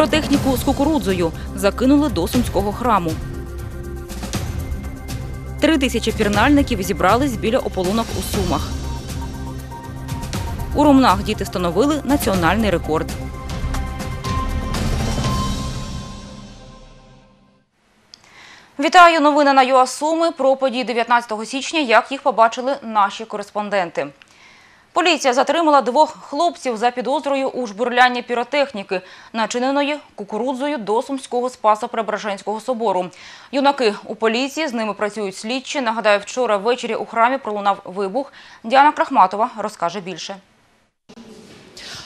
Піротехніку з кукурудзою закинули до сумського храму. Три тисячі пірнальників зібрались біля ополонок у Сумах. У Ромнах діти встановили національний рекорд. Вітаю новини на ЮА Суми про події 19 січня, як їх побачили наші кореспонденти. Поліція затримала двох хлопців за підозрою у жбурлянні піротехніки, начиненої кукурудзою до Сумського Спасо-Преображенського собору. Юнаки у поліції, з ними працюють слідчі. Нагадаю, вчора ввечері у храмі пролунав вибух. Діана Крахматова розкаже більше.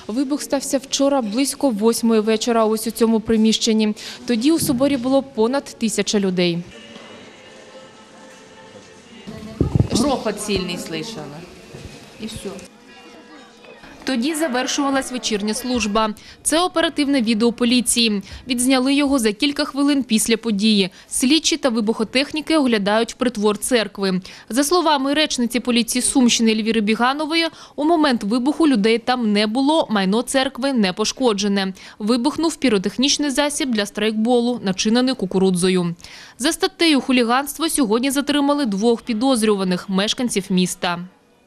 Вибух стався вчора близько восьмої вечора ось у цьому приміщенні. Тоді у соборі було понад тисяча людей. Грохот сильный слышала. И все. Тоді завершувалась вечірня служба. Це оперативне відео поліції. Відзняли його за кілька хвилин після події. Слідчі та вибухотехніки оглядають притвор церкви. За словами речниці поліції Сумщини Ельвіри Біганової, у момент вибуху людей там не було, майно церкви не пошкоджене. Вибухнув піротехнічний засіб для страйкболу, начинений кукурудзою. За статтею хуліганство сьогодні затримали двох підозрюваних мешканців міста.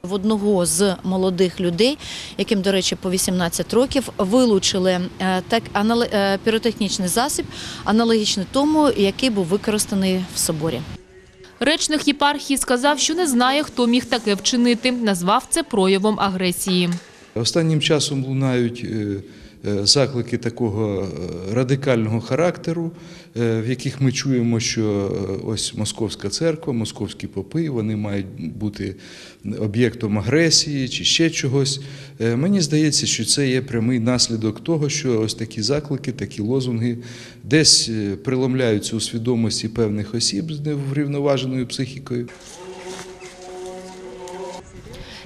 В одного з молодих людей, яким, до речі, по 18 років, вилучили е, так анал- е, піротехнічний засіб, аналогічний тому, який був використаний в соборі. Речник єпархії сказав, що не знає, хто міг таке вчинити. Назвав це проявом агресії. Останнім часом лунають е, заклики такого е, радикального характеру, е, в яких ми чуємо, що е, ось московська церква, московські попи, вони мають бути об'єктом агресії чи ще чогось. Е, Мені здається, що це є прямий наслідок того, що ось такі заклики, такі лозунги десь е, приломляються у свідомості певних осіб з неврівноваженою психікою.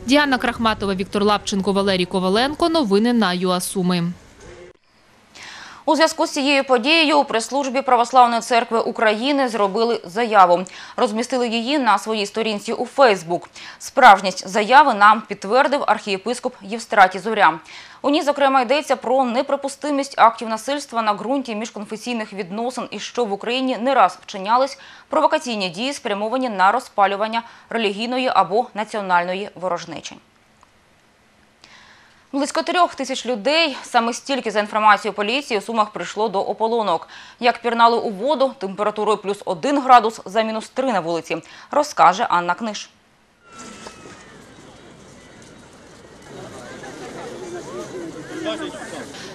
Діана Крахматова, Віктор Лапченко, Валерій Коваленко. Новини на ЮАСуми. У зв'язку з цією подією у прес-службі Православної церкви України зробили заяву. Розмістили її на своїй сторінці у Фейсбук. Справжність заяви нам підтвердив архієпископ Євстратій Зоря. У ній, зокрема, йдеться про неприпустимість актів насильства на ґрунті міжконфесійних відносин і що в Україні не раз вчинялись провокаційні дії, спрямовані на розпалювання релігійної або національної ворожнечі. Близько трьох тисяч людей, саме стільки за інформацією поліції, у Сумах прийшло до ополонок. Як пірнали у воду температурою плюс один градус за мінус три на вулиці, розкаже Анна Книж.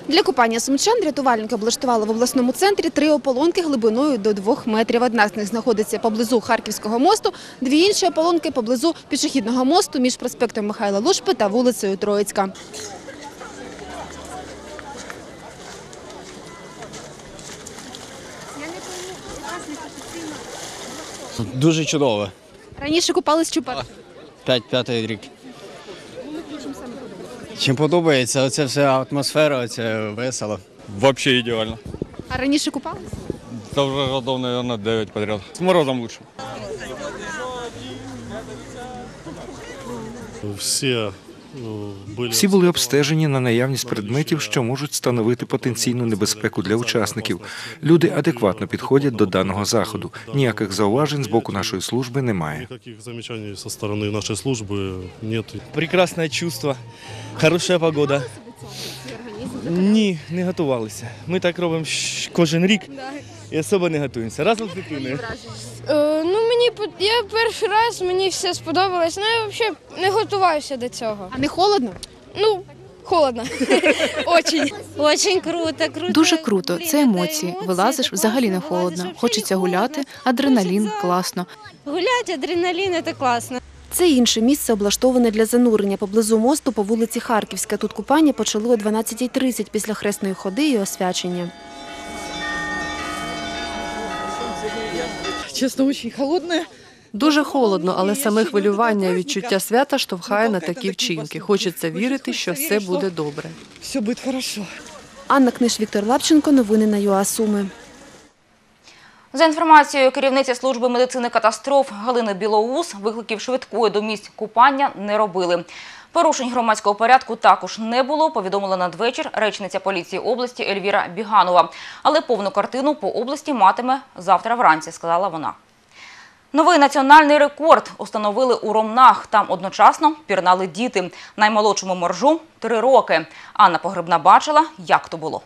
Для купання сумчан рятувальники облаштували в обласному центрі три ополонки глибиною до двох метрів. Одна з них знаходиться поблизу Харківського мосту, дві інші ополонки поблизу пішохідного мосту між проспектом Михайла Лушпи та вулицею Троїцька. Дуже чудово. Раніше купались чи перше? П'ять п'ятий рік. Чим подобається, оце вся атмосфера, оце весело. Взагалі ідеально. А раніше купались? Та вже годов, мабуть, 9 підряд. З морозом лучше. Всі, Всі були обстежені на наявність предметів, що можуть становити потенційну небезпеку для учасників. Люди адекватно підходять до даного заходу. Ніяких зауважень з боку нашої служби немає. Никаких замечаний со стороны нашей службы нет. Прекрасне чувство, хороша погода. Ні, не готувалися. Ми так робимо кожен рік і особо не готуємося. Разом з дитиною. Мені я перший раз, мені все сподобалось. Ну я взагалі не готувався до цього. А не холодно? Ну, холодно. Очень. Очень круто, круто. Дуже круто, це емоції. Вилазиш взагалі не холодно. Хочеться гуляти, адреналін, класно. Гулять, адреналін, це класно. Це інше місце облаштоване для занурення поблизу мосту по вулиці Харківська. Тут купання почали о 12.30 після хресної ходи і освячення. Чесно, дуже холодне. Дуже холодно, але саме хвилювання, відчуття свята штовхає на такі вчинки. Хочеться вірити, що все буде добре. Все буде хорошо. Анна Книж, Віктор Лапченко. Новини на ЮА Суми. За інформацією керівниці служби медицини катастроф Галини Білоус, викликів швидкої до місць купання не робили. Порушень громадського порядку також не було, повідомила надвечір речниця поліції області Ельвіра Біганова. Але повну картину по області матиме завтра вранці, сказала вона. Новий національний рекорд установили у Ромнах. Там одночасно пірнали діти. Наймолодшому моржу – три роки. Анна Погребна бачила, як то було.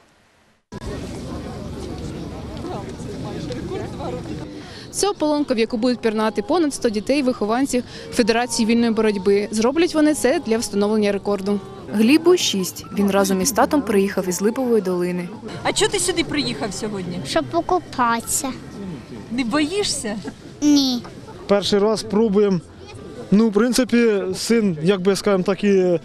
Це ополонка, в яку будуть пірнати понад 100 дітей вихованців Федерації вільної боротьби. Зроблять вони це для встановлення рекорду. Глібу 6. Він разом із татом приїхав із Липової долини. А чого ти сюди приїхав сьогодні? Щоб покупатися. Не боїшся? Ні. Перший раз пробуємо. Ну, в принципі, син, як би скажемо так, і е,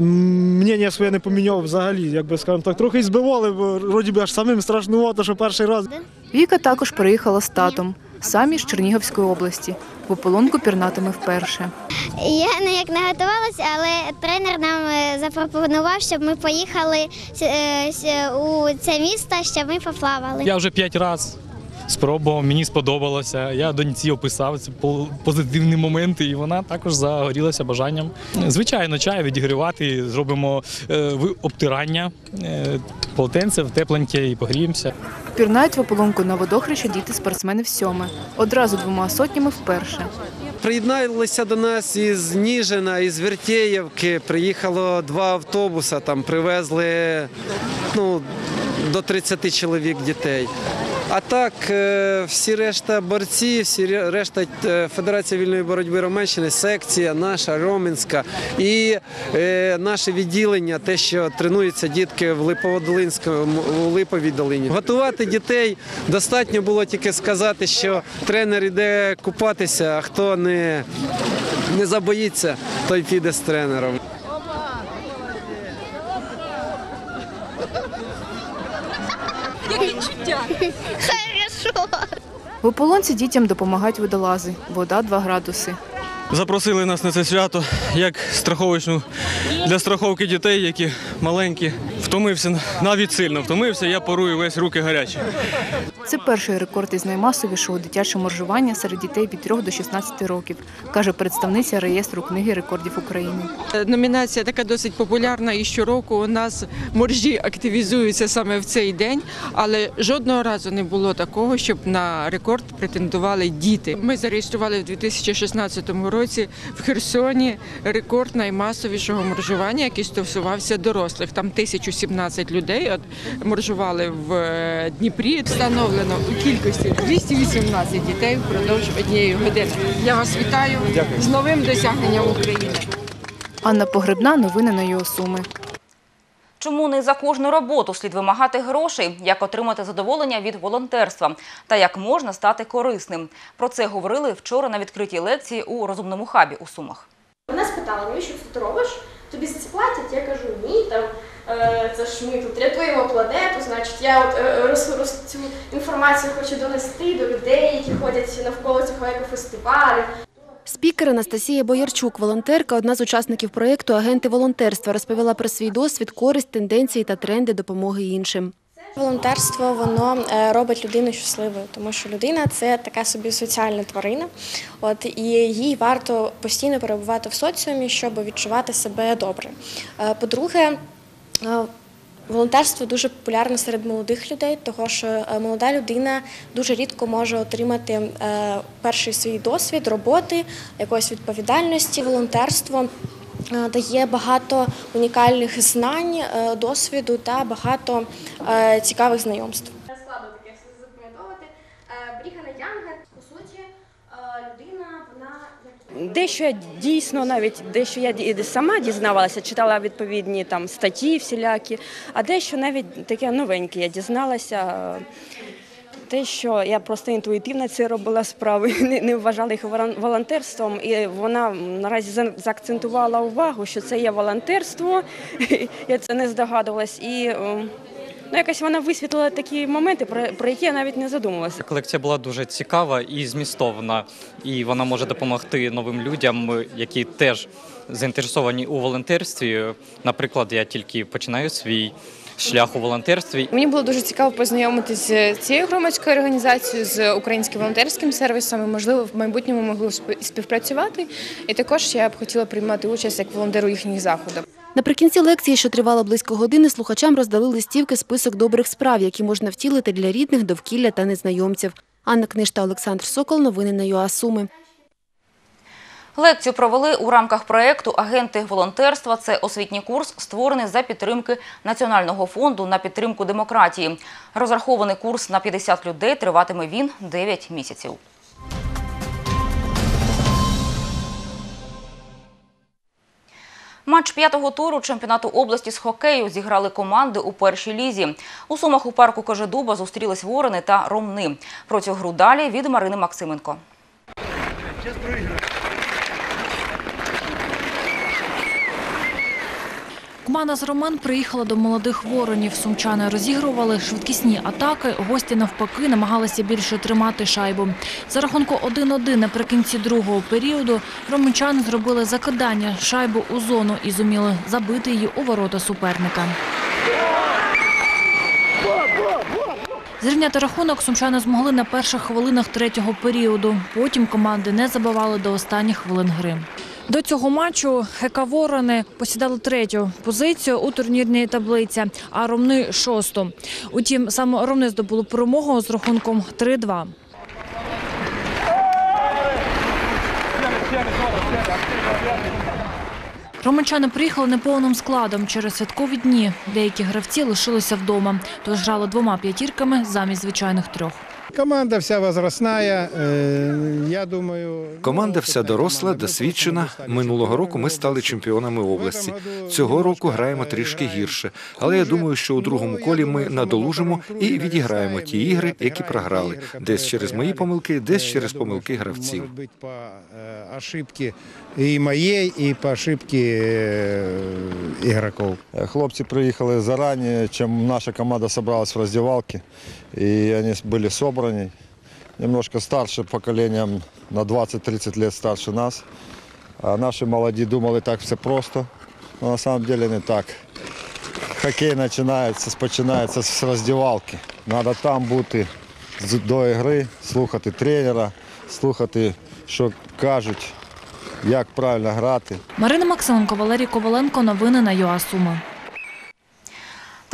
мнення своє не поміняв взагалі, як би скажемо так, трохи і збивали, бо вроді би аж самим страшнувато, що перший раз. Віка також приїхала з татом, самі з Чернігівської області. пополонку ополонку пірнатиме вперше. Я ніяк не готувалася, але тренер нам е, запропонував, щоб ми поїхали е, с- у це місто, щоб ми поплавали. Я вже п'ять разів спробував, мені сподобалося. Я доньці описав ці позитивні моменти, і вона також загорілася бажанням. Звичайно, чай відігрівати, зробимо е, ви- обтирання е, полотенце тепленьке і погріємося. Пірнають в ополонку на водохреща діти спортсмени всьоме. Одразу двома сотнями вперше. Приєдналися до нас із Ніжина, із Вертєєвки. Приїхало два автобуси, там привезли ну, до 30 чоловік дітей. А так, е, всі решта борці, всі решта е, Федерація вільної боротьби Романщини, секція наша, Ромінська і е, наше відділення, те, що тренуються дітки в Липоводолинському у Липовій долині. Готувати дітей достатньо було тільки сказати, що тренер іде купатися, а хто не забоїться, той піде з тренером. Які відчуття? Хорошо. В ополонці дітям допомагають водолази. Вода 2 градуси. Запросили нас на це свято як страховочну для страховки дітей, які маленькі. Втомився навіть сильно втомився. Я порую весь руки гарячі. Це перший рекорд із наймасовішого дитячого моржування серед дітей від 3 до 16 років, каже представниця реєстру книги рекордів України. Номінація така досить популярна і щороку у нас моржі активізуються саме в цей день, але жодного разу не було такого, щоб на рекорд претендували діти. Ми зареєстрували в 2016 році в Херсоні рекорд наймасовішого моржування, який стосувався дорослих. Там 1017 людей моржували в е, Дніпрі. Встановлено у кількості 218 дітей впродовж однієї години. Я вас вітаю Дякую. з новим досягненням України. Анна Погребна, новини на його суми. Чому не за кожну роботу слід вимагати грошей, як отримати задоволення від волонтерства та як можна стати корисним? Про це говорили вчора на відкритій лекції у розумному хабі у Сумах. Мене спитали, навіщо ти робиш? Тобі за це платять? Я кажу, ні, там це ж ми тут рятуємо планету, значить я от е, роз, роз, цю інформацію хочу донести до людей, які ходять навколо цього екофестивалю. Спікер Анастасія Боярчук, волонтерка, одна з учасників проєкту Агенти волонтерства, розповіла про свій досвід, користь, тенденції та тренди допомоги іншим. Волонтерство воно е, робить людину щасливою, тому що людина це така собі соціальна тварина. От і їй варто постійно перебувати в соціумі, щоб відчувати себе добре. Е, По-друге, е, Волонтерство дуже популярне серед молодих людей, тому що е, молода людина дуже рідко може отримати е, перший свій досвід роботи, якоїсь відповідальності. Волонтерство е, дає багато унікальних знань, досвіду та багато цікавих знайомств. Складно таке все запам'ятовувати. Брігана Янга, по суті, людина, вона Дещо я дійсно навіть дещо я сама дізнавалася, читала відповідні там статті всілякі, а дещо навіть таке новеньке я дізналася. Те, що я просто інтуїтивно це робила справи, не, не вважала їх волон- волонтерством, і вона наразі за- заакцентувала увагу, що це є волонтерство. Я це не здогадувалась. І ем, ну, якось вона висвітлила такі моменти, про, про які я навіть не задумувалася. Колекція була дуже цікава і змістовна, і вона може допомогти новим людям, які теж заінтересовані у волонтерстві. Наприклад, я тільки починаю свій шлях у волонтерстві. Мені було дуже цікаво познайомитися з цією громадською організацією, з українським волонтерським сервісом. І, Можливо, в майбутньому могли співпрацювати. І також я б хотіла приймати участь як волонтер у їхніх заходах. Наприкінці лекції, що тривала близько години, слухачам роздали листівки список добрих справ, які можна втілити для рідних, довкілля та незнайомців. Анна Книж та Олександр Сокол. Новини на ЮА Суми. Лекцію провели у рамках проєкту «Агенти волонтерства». Це освітній курс, створений за підтримки Національного фонду на підтримку демократії. Розрахований курс на 50 людей, триватиме він 9 місяців. Матч п'ятого туру чемпіонату області з хокею зіграли команди у першій лізі. У Сумах у парку Кожедуба зустрілись Ворони та Ромни. Про цю гру далі від Марини Максименко. Команда з Ромен приїхала до молодих воронів. Сумчани розігрували швидкісні атаки. Гості навпаки намагалися більше тримати шайбу. За рахунку 1-1 наприкінці другого періоду романчани зробили закидання шайбу у зону і зуміли забити її у ворота суперника. Зрівняти рахунок сумчани змогли на перших хвилинах третього періоду. Потім команди не забивали до останніх хвилин гри. До цього матчу ХК Ворони посідали третю позицію у турнірній таблиці, а Ромни – шосту. Утім, саме Ромни здобули перемогу з рахунком 3-2. Романчани приїхали неповним складом через святкові дні. Деякі гравці лишилися вдома, тож грали двома п'ятірками замість звичайних трьох. Команда вся возрастная, э, я думаю... Команда вся доросла, досвідчена. Минулого року ми стали чемпіонами області. Цього року граємо трішки гірше, але я думаю, що у другому колі ми надолужимо і відіграємо ті ігри, які програли. Десь через мої помилки, десь через помилки гравців. Может быть, по э, ошибке и моей, и по ошибке э, игроков. Хлопці приїхали зарані, чим наша команда зібралась в роздівалці, і вони були зібрані. Немножко старше поколінням, на 20-30 років старше нас. А наші молоді думали, так все просто. Но на самом деле не так. Хокей починається, починається з роздівалки. Треба там бути до гри, слухати тренера, слухати, що кажуть, як правильно грати. Марина Максименко, Валерій Коваленко. Новини на ЮА Суми.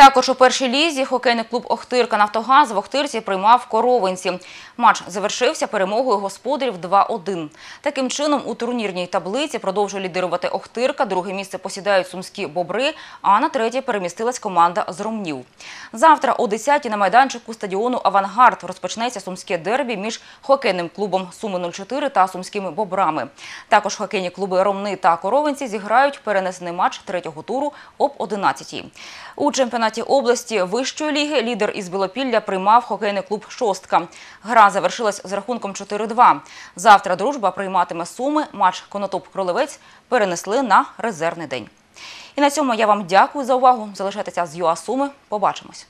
Також у першій лізі хокейний клуб «Охтирка Нафтогаз» в Охтирці приймав Коровинці. Матч завершився перемогою господарів 2-1. Таким чином, у турнірній таблиці продовжує лідирувати Охтирка, друге місце посідають сумські «Бобри», а на третє перемістилась команда з Ромнів. Завтра о 10-й на майданчику стадіону «Авангард» розпочнеться сумське дербі між хокейним клубом «Суми-04» та сумськими «Бобрами». Також хокейні клуби «Ромни» та «Коровинці» зіграють перенесений матч третього туру об 11-й. У чемпіонаті області вищої ліги лідер із Білопілля приймав хокейний клуб «Шостка». Гра завершилась з рахунком 4-2. Завтра «Дружба» прийматиме Суми. Матч «Конотоп-Кролевець» перенесли на резервний день. І на цьому я вам дякую за увагу. Залишайтеся з ЮА Суми. Побачимось.